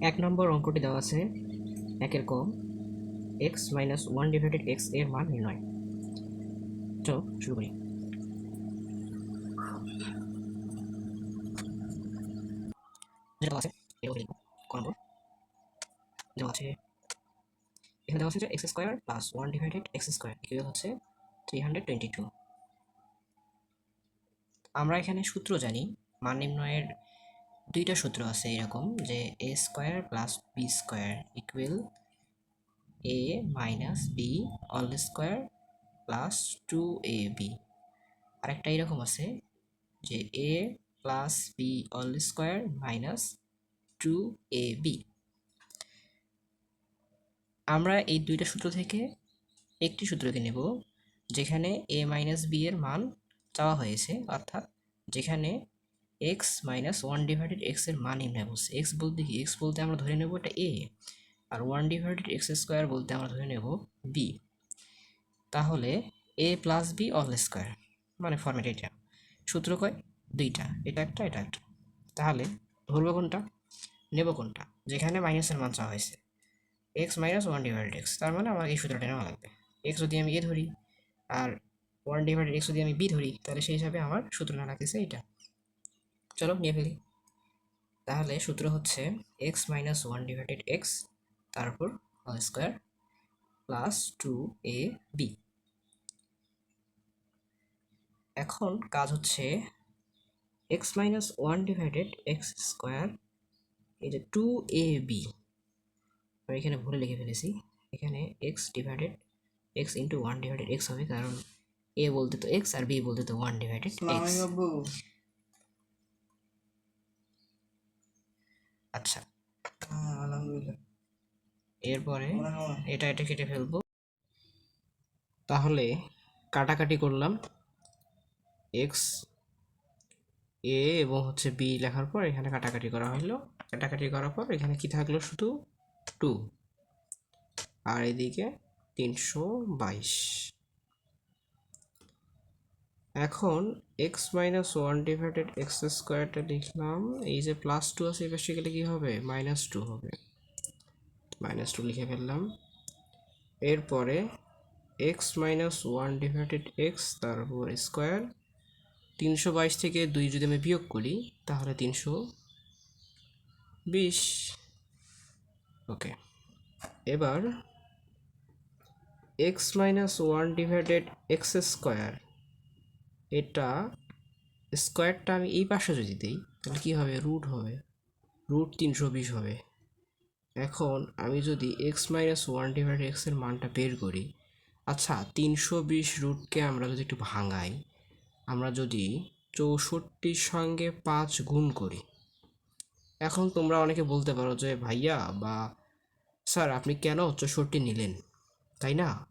এক নম্বর অঙ্কটি দেওয়া আছে একের কম এক্স মাইনাস ওয়ান ডিভাইডেড এক্সের মান নির্ণয়। চলো শুরু করি। নম্বর। দেওয়া আছে, এখানে দেওয়া আছে যে x square plus one divided x square equal হচ্ছে থ্রি হান্ড্রেড টোয়েন্টি টু আমরা এখানে সূত্র জানি মান নির্ণয়ের দুইটা সূত্র আছে এরকম যে A square plus B square equal A minus B all square plus two A B আরেকটা এরকম আছে যে A plus B all square minus two A B আমরা এই দুইটা সূত্র থেকে একটি সূত্রকে নেব যেখানে এ মাইনাস বি এর মান চাওয়া হয়েছে, অর্থাৎ যেখানে এক্স মাইনাস ওয়ান ডিভাইডেড এক্সের মান নির্ণয় বলছে এক্স বলতে কি? এক্স বলতে আমরা ধরে নেব এটা এ আর ওয়ান ডিভাইডেড এক্স স্কোয়ার বলতে আমরা ধরে নেব বি তাহলে A plus B all square মানে ফর্মেট এটা। সূত্র কয়? দুইটা। এটা একটা এটা একটা। তাহলে ধরবো কোনটা? নেব কোনটা? যেখানে মাইনাসের মান চাওয়া হয়েছে। X minus one divided x তার মানে আমার এই সূত্রটা নেওয়া লাগবে। এক্স যদি আমি এ ধরি আর ওয়ান ডিভাইডেড এক্স যদি আমি বি ধরি, তাহলে সেই হিসাবে আমার সূত্র না লাগতেছে এইটা। চলো নিয়ে ফেলি। তাহলে সূত্র হচ্ছে x minus one divided x তারপর whole square plus two A B এখন কাজ হচ্ছে x minus one divided x square এই যে টু এ বি আমি এখানে ভুলে লিখে ফেলেছি এখানে x divided x into one divided x হবে কারণ এ বলতে তো এক্স আর বি বলতে তো ওয়ান ডিভাইডেড এক্স আচ্ছা। আলহামদুলিল্লাহ। এরপরে এটা এটা কেটে ফেলব। তাহলে কাটাকাটি করলাম। এক্স এ এবং হচ্ছে বি লেখার পর এখানে কাটাকাটি করা হলো কাটাকাটি করার পর এখানে কি থাকল? শুধু টু আর এদিকে তিনশো বাইশ। এখন x minus one divided x স্কোয়ারটা লিখলাম, এই যে প্লাস টু আছে, এই পাশে কী হবে? মাইনাস টু হবে। মাইনাস টু লিখে ফেললাম। এরপরে x minus one divided x তারপর স্কোয়ার তিনশো বাইশ থেকে দুই যদি আমি বিয়োগ করি, তাহলে তিনশো বিশ। ওকে এবার x minus one divided x square এটা স্কোয়ারটা আমি এই পাশে যদি দিই, তাহলে কী হবে? রুট হবে। রুট তিনশো বিশ হবে। এখন আমি যদি এক্স মাইনাস ওয়ান ডিভাইড এক্সের মানটা বের করি আচ্ছা তিনশো বিশ রুটকে আমরা যদি একটু ভাঙাই, আমরা যদি চৌষট্টির সঙ্গে পাঁচ গুণ করি। এখন তোমরা অনেকে বলতে পারো যে, ভাইয়া, বা স্যার, আপনি কেন চৌষট্টি নিলেন? তাই না?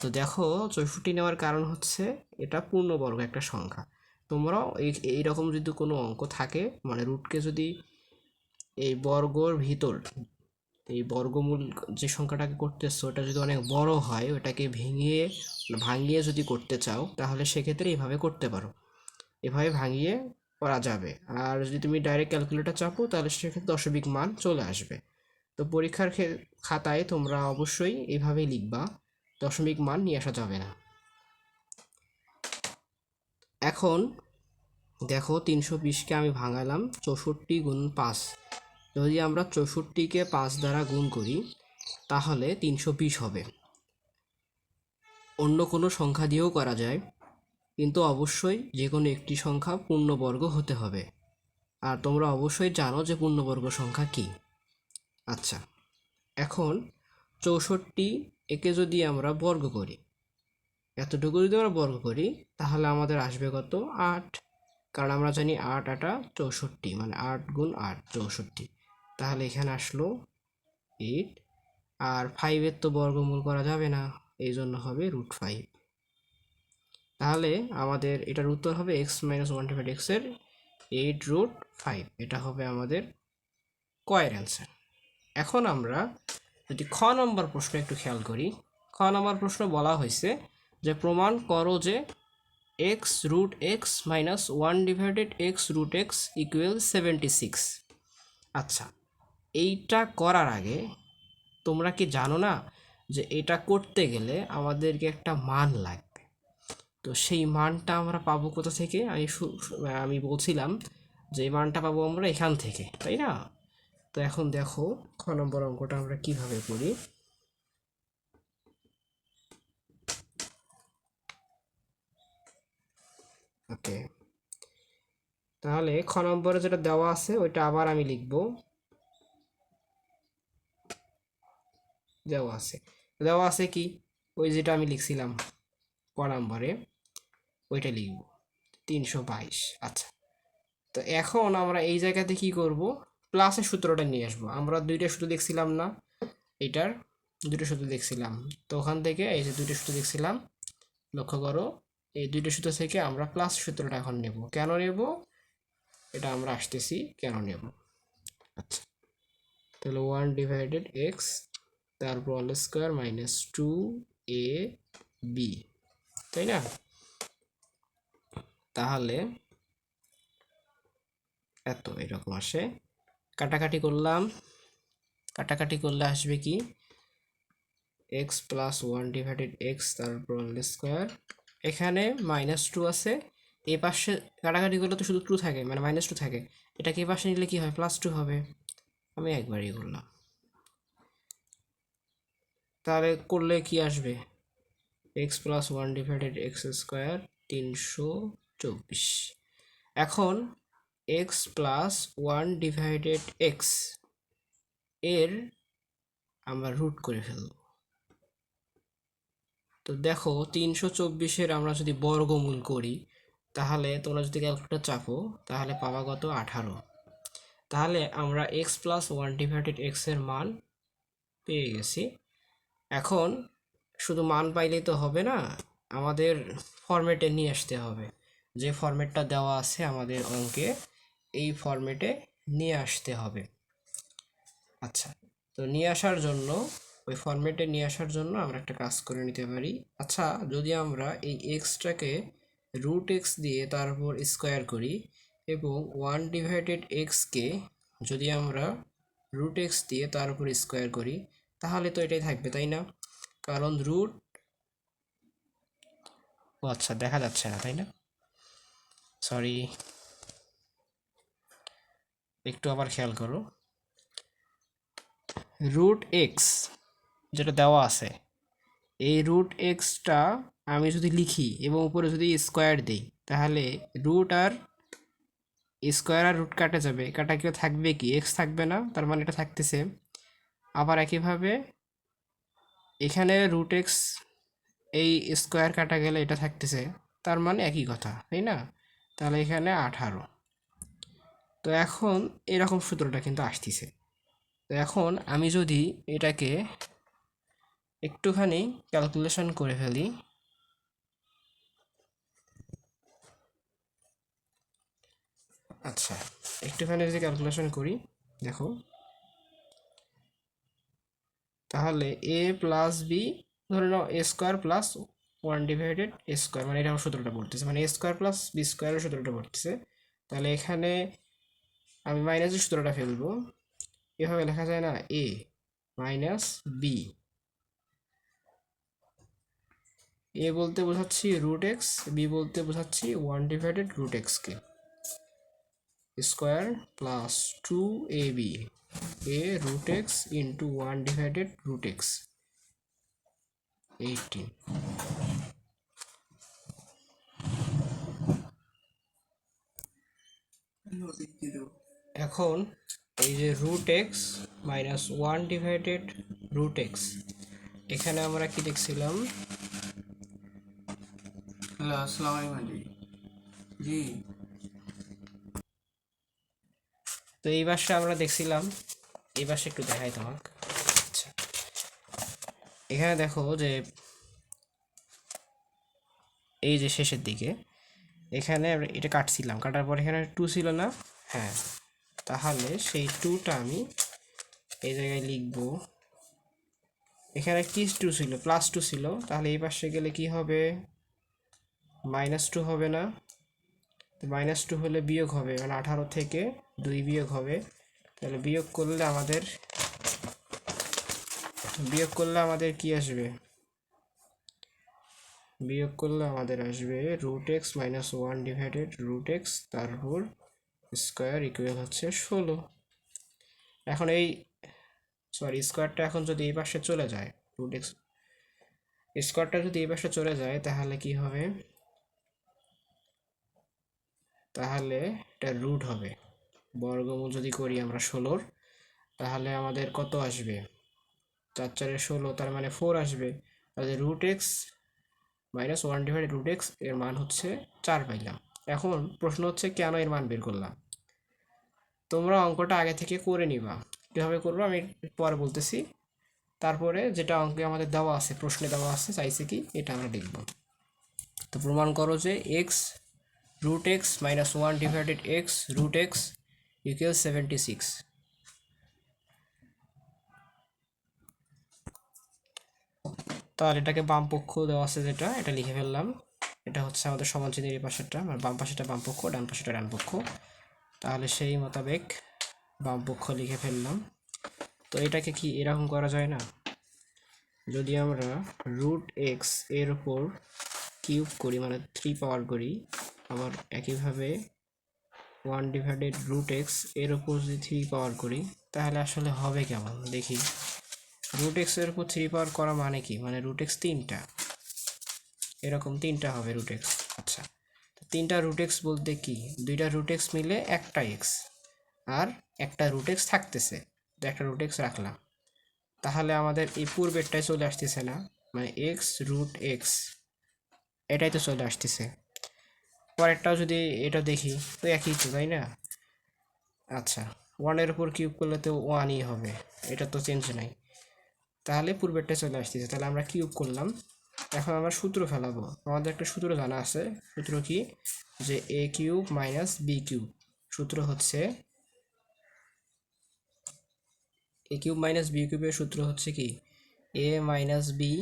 তো দেখো চৌষট্টি নেওয়ার কারণ হচ্ছে এটা পূর্ণবর্গ একটা সংখ্যা। তোমরাও এই, এইরকম যদি কোনো অঙ্ক থাকে মানে রুটকে যদি এই বর্গর ভিতর, এই বর্গমূল যে সংখ্যাটাকে করতেছো, ওটা যদি অনেক বড় হয়, ওটাকে ভেঙে ভাঙিয়ে যদি করতে চাও, তাহলে সেক্ষেত্রে এইভাবে করতে পারো। এভাবে ভাঙিয়ে করা যাবে। আর যদি তুমি ডাইরেক্ট ক্যালকুলেটার চাপো, তাহলে সেক্ষেত্রে দশমিক মান চলে আসবে। তো পরীক্ষার খাতায় তোমরা অবশ্যই এইভাবেই লিখবা। দশমিক মান নিয়ে আসা যাবে না। এখন দেখো তিনশো বিশকে আমি ভাঙালাম, চৌষট্টি গুণ পাঁচ। যদি আমরা চৌষট্টিকে পাঁচ দ্বারা গুণ করি, তাহলে তিনশো বিশ হবে। অন্য কোনো সংখ্যা দিয়েও করা যায়, কিন্তু অবশ্যই যে কোনো একটি সংখ্যা পূর্ণবর্গ হতে হবে। আর তোমরা অবশ্যই জানো যে পূর্ণবর্গ সংখ্যা কী। আচ্ছা এখন চৌষট্টি একে যদি আমরা বর্গ করি, এতটুকু যদি আমরা বর্গ করি, তাহলে আমাদের আসবে কত? আট। কারণ আমরা জানি আট আটা চৌষট্টি মানে আট গুণ আট, চৌষট্টি। তাহলে এখানে আসলো এইট আর ফাইভের তো বর্গমূল করা যাবে না, এই জন্য হবে রুট ফাইভ তাহলে আমাদের এটার উত্তর হবে এক্স মাইনাস ওয়ান ডিভাইড এক্সের এইট রুট ফাইভ এটা হবে আমাদের কয়ের অ্যান্সার এখন আমরা যদি খ নম্বর প্রশ্ন একটু খেয়াল করি, খ নম্বর প্রশ্ন বলা হয়েছে যে প্রমাণ করো যে x root x minus one divided x root x equal seventy six আচ্ছা এইটা করার আগে তোমরা কি জানো না যে এটা করতে গেলে আমাদেরকে একটা মান লাগবে? তো সেই মানটা আমরা পাবো কোথা থেকে? আমি আমি বলছিলাম যে এই মানটা পাবো আমরা এখান থেকে, তাই না? তো এখন দেখো, খ নম্বর অঙ্কটা আমরা কীভাবে করি? ওকে। তাহলে খ নম্বরে যেটা দেওয়া আছে, ওইটা আবার আমি লিখব। দেওয়া আছে। দেওয়া আছে কি? ওই যেটা আমি লিখছিলাম ক নম্বরে, ওইটা লিখব। তিনশো বাইশ। আচ্ছা। তো এখন আমরা এই জায়গাতে কি করব? প্লাসের সূত্রটা নিয়ে আসব। আমরা দুইটা সূত্র দেখছিলাম না এটার দুটো সূত্র দেখছিলাম। তো ওখান থেকে এই যে দুইটা সূত্র দেখছিলাম লক্ষ্য করো এই দুইটা সূত্র থেকে আমরা প্লাস সূত্রটা এখন নেব। কেন নেব? এটা আমরা আসতেছি কেন নেব? আচ্ছা। তাহলে ওয়ান ডিভাইডেড এক্স তারপর all square minus two A B তাই না? তাহলে এত এরকম আসে। কাটাকাটি করলাম। কাটাকাটি করলে আসবে কি? X plus one divided x তারপর অল স্কোয়ার এখানে মাইনাস টু আছে। এই পাশে কাটাকাটি করলে তো শুধু টু থাকে মানে মাইনাস টু থাকে। এটাকে এই পাশে নিলে কি হয়? প্লাস টু হবে। আমি একবারই করলাম। তাহলে করলে কি আসবে? X plus one divided x square তিনশো চব্বিশ। এখন এক্স প্লাস ওয়ান ডিভাইডেড এক্সের আমরা রুট করে ফেলব। তো দেখো, তিনশো চব্বিশের আমরা যদি বর্গমূল করি, তাহলে তোমরা যদি ক্যালকুলেটার চাপো, তাহলে পাবা কত? আঠারো। তাহলে আমরা এক্স প্লাস ওয়ান ডিভাইডেড এক্সের মান পেয়ে গেছি। এখন শুধু মান পাইলেই তো হবে না, আমাদের ফরম্যাটে নিয়ে আসতে হবে। যে ফরম্যাটটা দেওয়া আছে আমাদের অঙ্কে এই ফরম্যাটে নিয়ে আসতে হবে। আচ্ছা তো নিয়ে আসার জন্য, ওই ফরম্যাটে নিয়ে আসার জন্য আমরা একটা কাজ করে নিতে পারি। আচ্ছা যদি আমরা এই এক্সটাকে রুট এক্স দিয়ে তার উপর স্কোয়ার করি এবং ওয়ান ডিভাইডেড এক্সকে যদি আমরা রুট এক্স দিয়ে তার উপর স্কোয়ার করি, তাহলে তো এটাই থাকবে, তাই না? কারণ রুট ও আচ্ছা দেখা যাচ্ছে না, তাই না? সরি একটু আবার খেয়াল করো। রুট এক্স যেটা দেওয়া আছে, এই রুট এক্সটা আমি যদি লিখি এবং উপরে যদি স্কোয়ার দিই, তাহলে রুট আর স্কোয়ার আর রুট কাটা যাবে। কাটা কেউ থাকবে কি? এক্স থাকবে না, তার মানে এটা থাকতেছে। আবার একইভাবে এখানে রুট এক্স এই স্কোয়ার কাটা গেলে এটা থাকতেছে, তার মানে একই কথা, তাই না? তাহলে এখানে আঠারো। তো এখন এরকম সূত্রটা কিন্তু আসতেছে। তো এখন আমি যদি এটাকে একটুখানি ক্যালকুলেশন করে ফেলি। আচ্ছা একটুখানি যদি ক্যালকুলেশন করি, দেখো। তাহলে এ প্লাস বি ধরে নাও A square plus one divided A square মানে এটা আমার সূত্রটা পড়তেছে মানে এ স্কোয়ার প্লাস বি স্কোয়ারের সূত্রটা পড়তেছে। তাহলে এখানে আমি মাইনাসের সূত্রটা ফেলব এভাবে লেখা যায় না এ মাইনাস বি এ বলতে বোঝাচ্ছি রুট এক্স বি বলতে বোঝাচ্ছি ওয়ান ডিভাইডেড রুট এক্সকে square plus two A B A root x into one divided root x eighteen এখন এই যে root x minus one divided root x এখানে আমরা কি দেখছিলাম? জি জি। তো এই বাসটা আমরা দেখছিলাম এই বাসে একটু দেখাই তোমাকে। আচ্ছা। এখানে দেখো যে এই যে শেষের দিকে এখানে এটা কাটছিলাম কাটার পর এখানে টু ছিল না? হ্যাঁ। তাহলে সেই টুটা আমি এই জায়গায় লিখব। এখানে কি টু ছিল প্লাস টু ছিল। তাহলে এই পাশে গেলে কি হবে? মাইনাস টু হবে না। মাইনাস টু হলে বিয়োগ হবে মানে আঠারো থেকে দুই বিয়োগ হবে। তাহলে বিয়োগ করলে আমাদের, বিয়োগ করলে আমাদের কি আসবে? বিয়োগ করলে আমাদের আসবে root x minus one divided root x তারপর স্কোয়ার ইকুয়াল হচ্ছে ষোলো। এখন এই সরি স্কোয়ারটা এখন যদি এই পাশে চলে যায় রুট এক্স স্কোয়ারটা যদি এই পাশে চলে যায়, তাহলে কি হবে? তাহলে এটা রুট হবে। বর্গমূল যদি করি আমরা ষোলোর, তাহলে আমাদের কত আসবে? চার চারে ষোলো, তার মানে ফোর আসবে। তাহলে root x minus one divide root এক্সের মান হচ্ছে চার পাইলাম। এখন প্রশ্ন হচ্ছে, কেন এর মান বের করলাম? তোমরা অঙ্কটা আগে থেকে করে নিবা। কীভাবে করব? আমি পরে বলতেছি। তারপরে যেটা অঙ্কে আমাদের দেওয়া আছে, প্রশ্নে দেওয়া আছে, চাইছে কি? এটা আমরা লিখব তো প্রমাণ করো যে x root x minus one divided x root x equal seventy six তাহলে এটাকে বাম পক্ষ দেওয়া আছে যেটা, এটা লিখে ফেললাম। এটা হচ্ছে আমাদের সমান চিহ্নের এই পাশেরটা মানে বাম পাশেটা বাম পক্ষ ডান পাশেটা ডান পক্ষ তাহলে সেই মোতাবেক বাম পক্ষ লিখে ফেললাম। তো এটাকে কি এরকম করা যায় না? যদি আমরা রুট এক্সের উপর কিউব করি মানে থ্রি পাওয়ার করি, আবার একইভাবে ওয়ান ডিভাইডেড রুট এক্সের উপর যদি থ্রি পাওয়ার করি, তাহলে আসলে হবে কেমন? দেখি। রুট এক্সের উপর থ্রি পাওয়ার করা মানে কি? মানে রুট এক্স তিনটা। এরকম তিনটা হবে রুট এক্স আচ্ছা তো তিনটা রুট এক্স বলতে কি? দুইটা রুট এক্স মিলে একটা এক্স আর একটা রুট এক্স থাকতেছে। তো একটা রুট এক্স রাখলাম। তাহলে আমাদের এই পূর্বেরটাই চলে আসতেছে না? মানে এক্স রুট এক্স এটাই তো চলে আসতেছে। পরেরটাও যদি এটা দেখি, তো একই তো, তাই না? আচ্ছা ওয়ানের উপর কিউব করলে তো ওয়ানই হবে, এটা তো চেঞ্জ নাই। তাহলে পূর্বেরটা চলে আসতেছে। তাহলে আমরা কিউব করলাম। এখন আমরা সূত্র ফেলাবো। আমাদের একটা সূত্র জানা আছে। সূত্র কি? যে A cube minus B cube. সূত্র হচ্ছে এ কিউব মাইনাস বি কিউবের সূত্র হচ্ছে কি? A minus B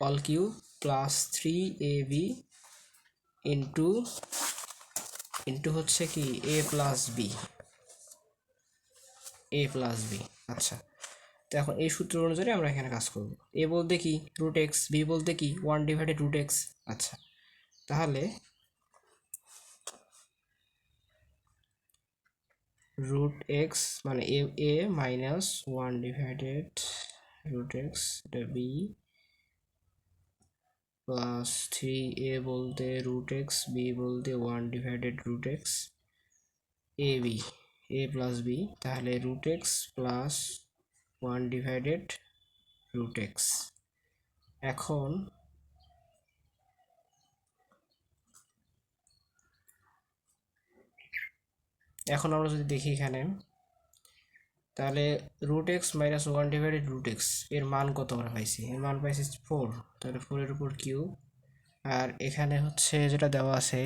all cube plus three A B into into হচ্ছে কি? A plus B A plus B আচ্ছা। তো এখন এই সূত্র অনুযায়ী আমরা এখানে কাজ করব। এ বলতে কি? রুট এক্স বি বলতে কি? ওয়ান ডিভাইডেড রুট এক্স আচ্ছা তাহলে রুট এক্স মানে A A minus one divided root x এটা বি প্লাস থ্রি এ বলতে রুট এক্স বি বলতে one divided root x A B A plus B তাহলে root x plus one divided root x এখন এখন আমরা যদি দেখি এখানে, তাহলে root x minus one divided root এক্সের মান কত আমরা পাইছি? এর মান পাইছি ফোর তাহলে ফোরের উপর কিউ আর এখানে হচ্ছে যেটা দেওয়া আছে,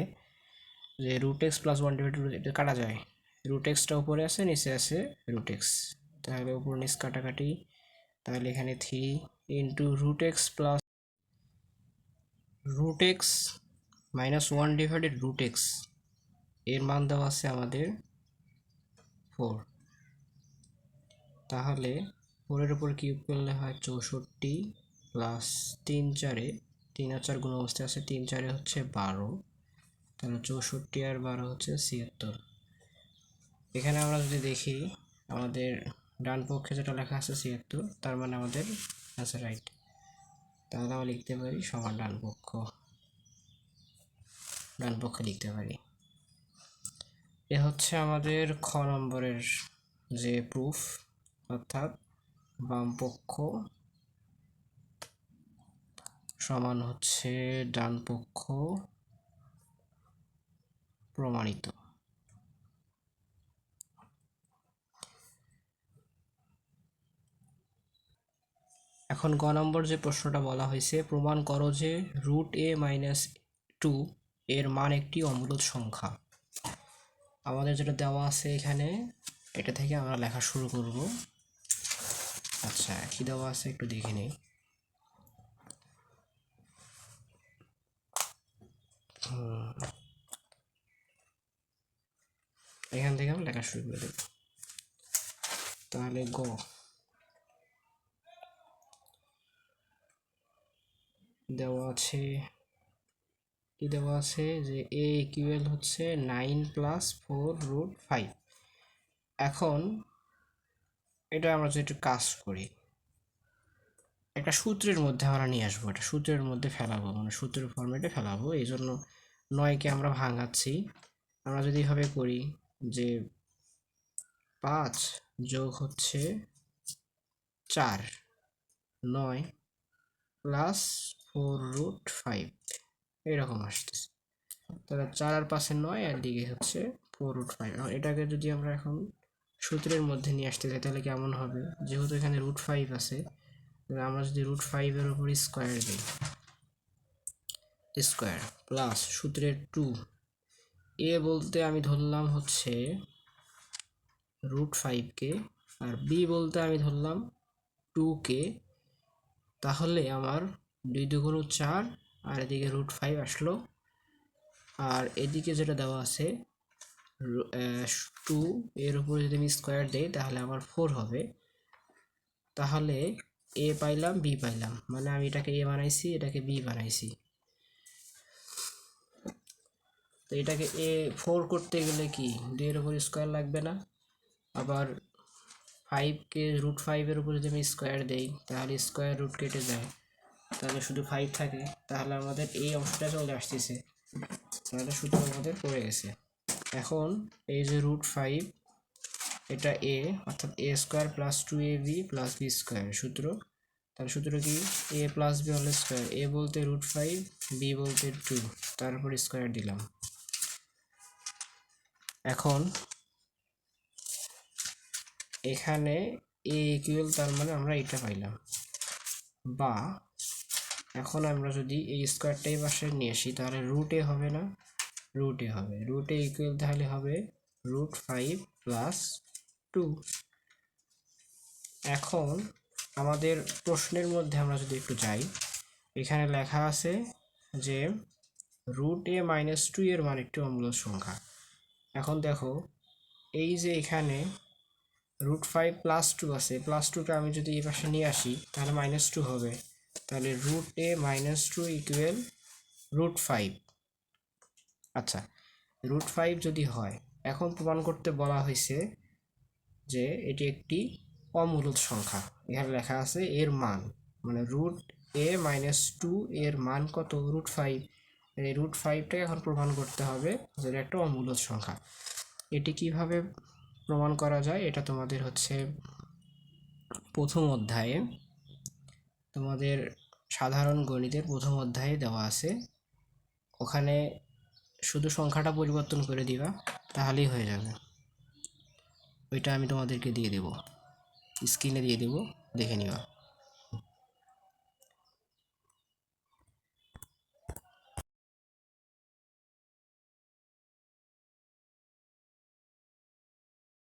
যে root x plus one divided এটা কাটা যায়। রুট এক্সটা উপরে আছে, নিচে আছে রুট এক্স তাহলে উপর নিচ কাটাকাটি। তাহলে এখানে three into root x plus root x minus one divided root এক্সের মান দেওয়া আছে আমাদের ফোর তাহলে ফোরের উপর কিউব করলে হয় চৌষট্টি প্লাস তিন চারে, তিন আর চার গুণ অবস্থায় আছে তিন চারে হচ্ছে বারো। তাহলে চৌষট্টি আর বারো হচ্ছে ছিয়াত্তর। এখানে আমরা যদি দেখি আমাদের ডান পক্ষে যেটা লেখা আছে ছিয়াত্তর, তার মানে আমাদের আছে রাইট তাহলে আমরা লিখতে পারি সমান ডান পক্ষ। ডান পক্ষে লিখতে পারি। এ হচ্ছে আমাদের খ নম্বরের যে প্রুফ অর্থাৎ বাম পক্ষ সমান হচ্ছে ডান পক্ষ প্রমাণিত। এখন গ নম্বর যে প্রশ্নটা বলা হয়েছে, প্রমাণ করো যে রুট এ মাইনাস টু এর মান একটি অমূলত সংখ্যা। আমাদের যেটা দেওয়া আছে এখানে, এটা থেকে আমরা লেখা শুরু করব। আচ্ছা কি দেওয়া আছে একটু দেখে নেই। এখান থেকে আমরা লেখা শুরু করে দেব। তাহলে গ। দেওয়া আছে, কি দেওয়া আছে? যে এ ইকুয়াল হচ্ছে nine plus four root five এখন এটা আমরা যদি একটু কাজ করি, একটা সূত্রের মধ্যে আমরা নিয়ে আসব এটা সূত্রের মধ্যে ফেলাবো মানে সূত্রের ফর্মেটে ফেলাবো, এই জন্য নয়কে আমরা ভাঙাচ্ছি। আমরা যদি এভাবে করি যে পাঁচ যোগ হচ্ছে চার, নয় প্লাস ফোর রুট ফাইভ। এরকম আসতেছে। তাহলে চার আর পাশে নয়, আর দিকে হচ্ছে ফোর রুট ফাইভ। এটাকে যদি আমরা এখন সূত্রের মধ্যে নিয়ে আসতে চাই তাহলে কেমন হবে? যেহেতু এখানে রুট ফাইভ আছে আমরা যদি রুট ফাইভের উপর স্কোয়ার দিই, স্কোয়ার প্লাস সূত্রের টু, এ বলতে আমি ধরলাম হচ্ছে রুট ফাইভকে আর বি বলতে আমি ধরলাম টুকে তাহলে আমার দুই দুগুণ চার, আর এদিকে রুট ফাইভ আসলো। আর এদিকে যেটা দেওয়া আছে টু, এর উপর যদি আমি স্কোয়ার দেই, তাহলে আমার ফোর হবে। তাহলে এ পাইলাম, বি পাইলাম। মানে আমি এটাকে এ বানাইছি, এটাকে বি বানাইছি। তো এটাকে এ ফোর করতে গেলে কি, দুইয়ের উপর স্কোয়ার লাগবে না। আবার ফাইভকে রুট ফাইভের উপর যদি আমি স্কোয়ার দেই, তাহলে স্কোয়ার রুট কেটে যায়। তাহলে শুধু ফাইভ থাকে, তাহলে আমাদের এই অংশটা চলে আসতেছে। তাহলে সূত্র আমাদের পড়ে গেছে। এখন এই যে রুট ফাইভ এটা এ অর্থাৎ A square plus two A B plus B square সূত্র। তার সূত্র কি? এ প্লাস বি হল স্কোয়ার এ বলতে রুট ফাইভ বি বলতে টু তারপর স্কোয়ার দিলাম। এখন এখানে এ ইকুয়াল তার মানে আমরা এটা পাইলাম। বা এখন আমরা যদি এই স্কোয়ারটাই পাশে নিয়ে আসি, তাহলে রুটে হবে না রুটে হবে। রুটে ইকুয়াল তাহলে হবে রুট ফাইভ প্লাস টু এখন আমাদের প্রশ্নের মধ্যে আমরা যদি একটু যাই, এখানে লেখা আছে যে রুট এ মাইনাস টু এর মান একটি অমূলক সংখ্যা। এখন দেখো, এই যে এখানে রুট ফাইভ প্লাস টু আছে প্লাস টুকে আমি যদি এই পাশে নিয়ে আসি, তাহলে মাইনাস টু হবে। তাহলে root A minus two equal root five আচ্ছা রুট ফাইভ যদি হয়, এখন প্রমাণ করতে বলা হয়েছে যে এটি একটি অমূলদ সংখ্যা। এখানে লেখা আছে এর মান মানে রুট এ মাইনাস টু এর মান কত? রুট ফাইভ এই রুট ফাইভটাকে এখন প্রমাণ করতে হবে যে এটা একটা অমূলদ সংখ্যা। এটি কীভাবে প্রমাণ করা যায়? এটা তোমাদের হচ্ছে প্রথম অধ্যায়ে। তোমাদের সাধারণ গণিতের প্রথম অধ্যায়ে দেওয়া আছে। ওখানে শুধু সংখ্যাটা পরিবর্তন করে দিবা, তাহলেই হয়ে যাবে। ওইটা আমি তোমাদেরকে দিয়ে দেব। স্ক্রিনে দিয়ে দেব, দেখে নিবা।